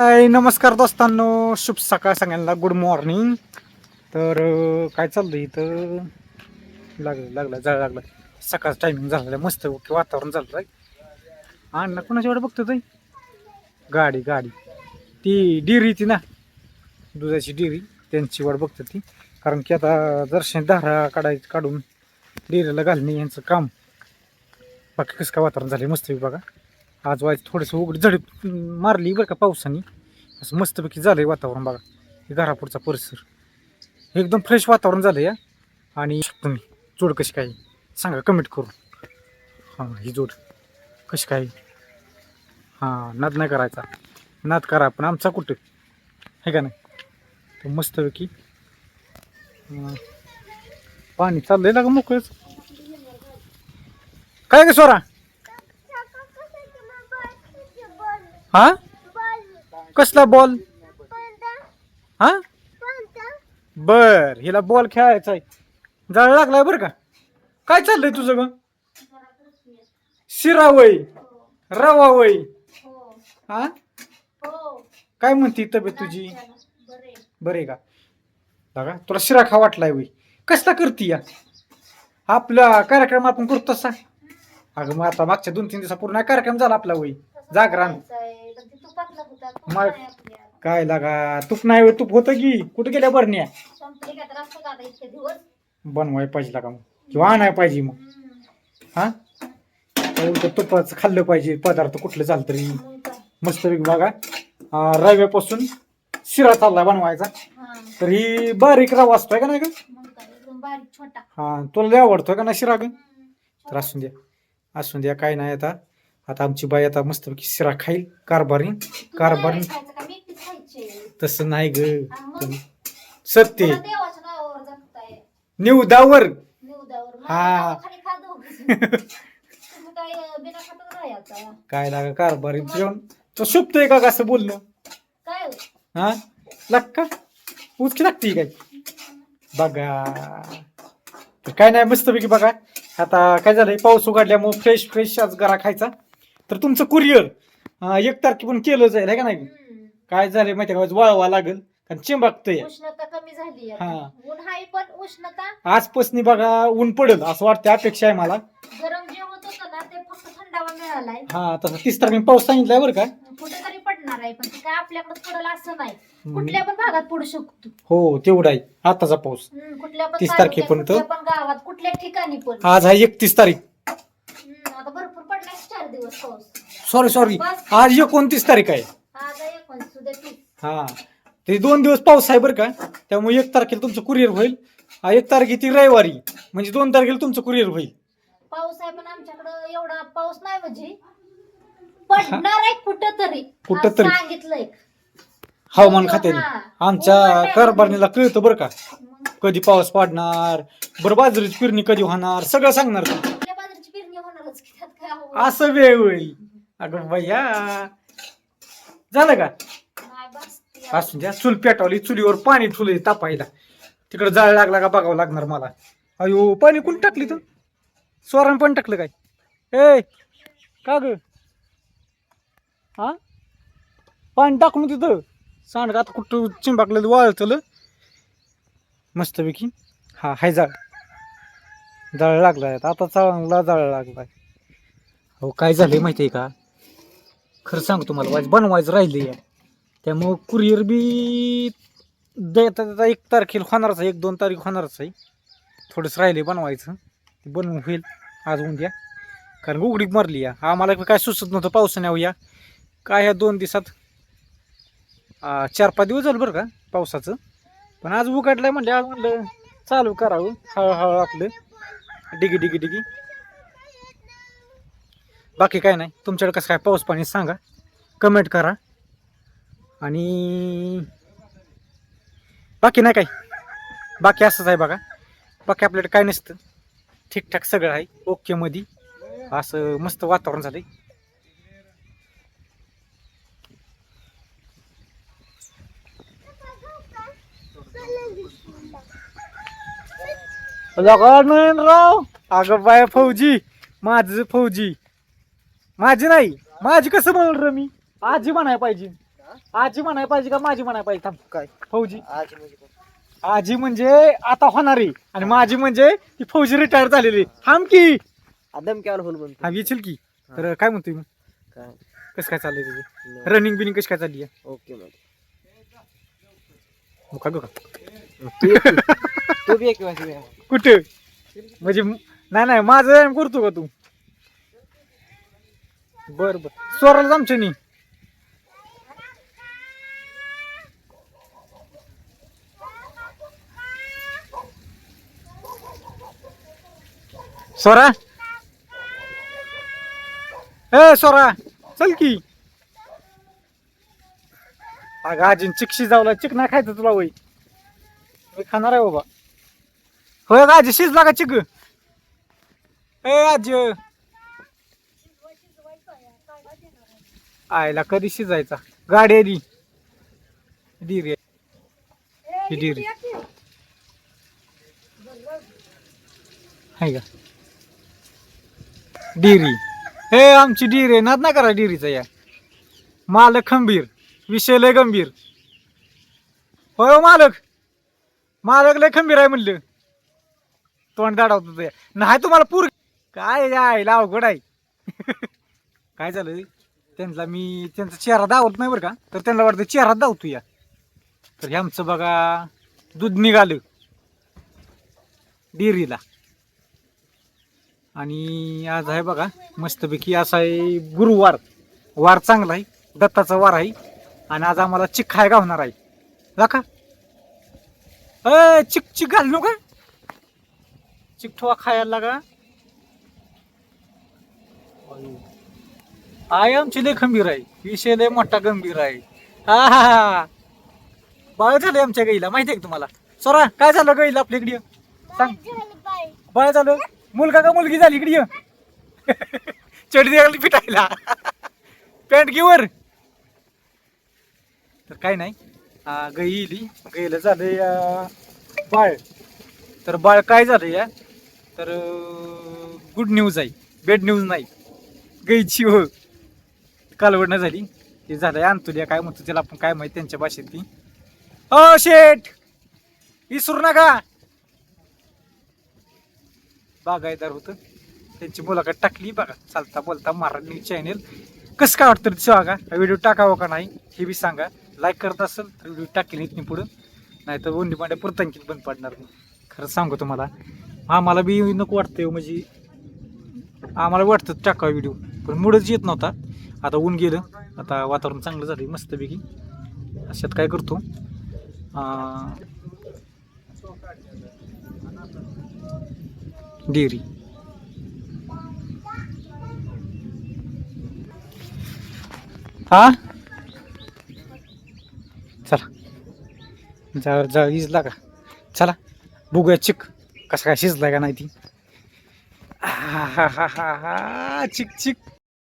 हाय नमस्कार दोस्तांनो. शुभ सकाळ सगळ्यांना. गुड मॉर्निंग तर काय चाललं इथं? लागलं लागलं जायला लागलं. सकाळचं टायमिंग झालं आहे. मस्त ओके वातावरण झालं आहे अण्णा कुणाच्या एवढं बघतो ताई? गाडी गाडी. ती डिरी ती ना. दुधाची डिरी त्यांची वाट बघतो ती. कारण की आता दर्शन धारा काढाय काढून डिरीला घालणे यांचं काम. बाकी कसं काय वातावरण झालं मस्त बघा. आज वाज थोडंसं उघड झड मारली बरं का पावसाने. असं मस्तपैकी झालं आहे वातावरण बघा. हे घरापुरचा परिसर. एकदम फ्रेश वातावरण झालं या आणि तुम्ही जोड कशी काय? सांगा कमेंट करून. हां ही जोड. कशी काय? हां नाद नाही करायचा. नाद करा पण आमचा कुठं? आहे का नाही? तर मस्तपैकी पाणी चाललंय ना का मोकळंच. काय ग स्वरा हा? कसला बॉल हा? बर हिला बॉल खेळायचा आहे. जाळ लागलाय बर का? काय चाललंय तुझं ग? शिरावय रवावय वय हा? काय म्हणती तब्येत तुझी? बरे का? बघा तुला शिरा खा वाटलाय वय कसला करती या? आपला कार्यक्रम आपण करतो तसा? अगं मग आता मागच्या दोन तीन दिवसापूर्वी कार्यक्रम झाला आपला वय जागरण मग काय लागा तूप नाही होय, तूप होतं की? कुठे गेल्या बरण्या? बनवाय पाहिजे लागा मग. किंवा आणाय पाहिजे मग. हा? तुपाचं खाल्लं पाहिजे पदार्थ कुठलं चालतं तरी. मस्त बघा. अं, रव्यापासून शिरा चालला बनवायचा. तर ही बारीक रवा असतोय का नाही का छोटा. हा तुला लय आवडतोय का नाही शिरा ग? तर असून द्या. असून द्या काय नाही आता. आता आमची बाई आता मस्तपैकी शिरा खाईल कारभारी कारभारी तसं नाही ग. सत्य. निवदावर. हा. काय लागा कारभारी जेवण तो शुभतोय का असं बोलणं? काय? हो? हा लागका उचकी लागते काय? बघा. तर काय नाही मस्तपैकी बघा. आता काय झालंय? पाऊस उघडल्यामुळे फ्रेश फ्रेश आज गरा खायचा. तर तुमचं कुरिअर एक तारखे पण केलं जाईल है का नाही. काय झालंय माहिती का? वळवा लागेल कारण चिंबाकतंय उष्णता कमी झाली हा. ऊन हाय पण उष्णता? आजपासून बघा ऊन पडेल असं वाटतं अपेक्षा आहे मला. गरम जे होत होतं ना ते फक्त थंडावा मिळालाय. हा तसं तीस तारखेला पाऊस सांगितलाय बरं का? कुठेतरी पडणार आहे पण ते काय आपल्याकडे पडेल असं नाही. कुठल्या पण भागात पडू शकतो. हो तेवढा आहे आताचा पाऊस. हम्म, कुठल्या पण 30 तालुक्यात, तारखेपर्यंत? कुठल्या पण गावात कुठल्या ठिकाणी पण. आज आहे एकतीस तारीख हम्म, आता भरपूर पडलाय चार दिवस पाऊस सॉरी सॉरी आज एकोणतीस तारीख आहे. हा. ते दोन दिवस पाऊस आहे बरं का. त्यामुळे एक तारखेला तुमचं कुरिअर होईल. हा एक तारखे ती रविवारी. म्हणजे दोन तारखेला तुमचं कुरिअर होईल. पाऊस आहे पण आमच्याकडं एवढा पाऊस नाही म्हणजे. पडणार आहे कुठं तरी सांगितलंय हवामान खात्याने. हा. आमच्या. कारभारणीला कळतं बरं का. कधी पाऊस पडणार बरं बाजरीची पेरणी कधी होणार सगळं सांगणार ते. आपल्या बाजरीची पेरणी होणारच की त्यात काय आवड? असं वेळ होईल. अगं भैया. झालं का? असून द्या चूल पेटवली चुलीवर पाणी ठुले तापायला. तिकडं जाळ लागला का बघावं लागणार मला. अयो पाणी कोण टाकली तर स्वरान पण टाकलं काय? ए का ग? हा? पाणी टाकून तिथं सांड आता कुठं चिंबाकलं वाळतलं? मस्तपैकी. हा हाय जाळ. जाळ लागलाय आता चांगला जाळ लागलाय. हो काय झालंय माहिती आहे का? खरं सांगतो तुम्हाला वाज बनवायचं राहिलं त्यामुळं कुरिअर बी देता देता एक तारखेला होणारच आहे एक दोन तारीख होणारच आहे. थोडंसं राहिले बनवायचं ते बनवून होईल आज उद्या. कारण उघडी मारली या. आम्हाला काय सुचत नव्हतं पावसाने या. काय ह्या दोन दिवसात? चार पाच दिवस झालं बरं का पावसाचं. पण आज उघडलं म्हणजे आज म्हणलं चालू करावं हळूहळू आपलं डिगी डिगी डिगी. बाकी काय नाही. तुमच्याकडे कसं काय पाऊस पाणी सांगा. कमेंट करा. आणि बाकी नाही काय बाकी असंच आहे बघा. बाकी आपल्याकडे काय नसतं. ठीकठाक सगळं आहे. ओके मध्ये असं मस्त वातावरण झालंय. राव. अगं बाय फौजी. माझं फौजी. माझी नाही. माझी कसं म्हणलं रे मी? आजी म्हणाय पाहिजे. आजी म्हणाय पाहिजे का माझी म्हणाय पाहिजे? थांब. काय? फौजी. आज म्हणजे? आजी म्हणजे आता होणारी आणि माझी म्हणजे ती फौजी रिटायर झालेली. थांब की. आ, म्हणतो येशील की? तर काय म्हणतोय मग? काय? कसं काय चाललंय तुझं? नाही. रनिंग बिनिंग कशी काय चालली आहे? ओके मग. मुका बिका तू एक की. तू बी एक. कुठे? म्हणजे म- नाही नाही माझं व्यायाम करतो का तू? बर बर. स्वराला आमच्या स्वरा. ए स्वरा चल की. अगं अजून चिकशी जावला चिक नाही खायचं तुला वय मी खाणार आहे बाबा. होय आजी शिजला का चिक? ए आजी आयला कधी शिजायचा? गाडी आली. डिरी ही डिरी. हाय का? डिरी. हे आमची डिरी आहे. नाद ना करा डिरीचा या. मालक खंबीर. विषय लय गंभीर. होय हो मालक. मालक लय खंबीर आहे म्हणलं. तोंड दाडावत नाही तुम्हाला पूर काय यायला अवघड आहे. काय झालं त्यांना मी त्यांचा चेहरा दावत नाही बरं का? तर त्यांना वाटतं चेहरा दावतो या. तर हे आमचं बघा दूध निघालं. डेअरीला. आणि आज आहे बघा मस्तपैकी असा आहे गुरुवार. वार चांगला आहे दत्ताचा वार आहे. आणि आज आम्हाला चिक खाय गावणार आहे. दाखा का? चिक चिक घाल का चिकठोवा खायला लागा. आय आमची लय खंबीर आहे. विषय लय मोठा गंभीर आहे. हा हा हा. बाळ झालं आमच्या गाईला माहिती आहे का तुम्हाला? सोरा काय झालं गाईला आपल्या इकडे? सांग. बाळ झालं. मुलगा का मुलगी झाली इकडे? ये. चढी लागली पिटायला. पॅन्ट घे तर काय नाही. आ, गाई इली. गाईला झालं बाळ. तर बाळ काय झालं या तर गुड न्यूज आहे. बेड न्यूज नाही. गाईची हो. कालवड नाही झाली. ते झालंय आणतुल्या काय म्हणतो त्याला आपण काय माहिती त्यांच्या भाषेत ती. अ शेठ! विसरू नका! बागायदार होतं. त्यांची मुलाखत टाकली बघा. चालता बोलता मराठी न्यूज चॅनेल कसं काय वाटतं ते सांगा व्हिडिओ टाकावं का नाही? हे बी सांगा. लाईक करत असेल तर व्हिडिओ टाकेल इथून पुढं. नाही तर ओंडी मांड्या परत आणखी बंद पडणार नाही खरं सांगू तुम्हाला. आम्हाला बी नको वाटतं हो, म्हणजे आम्हाला वाटतं टाकावं व्हिडिओ पण मुळच येत नव्हता. आता ऊन गेलं. आता वातावरण चांगलं झालं मस्तपैकी. अशात काय करतो? डेअरी. हा? चला. जा जा इजला का? चला. बघूया चिक कसं काय शिजलाय का नाही ती. हा हा हा हा हा चिक चिक.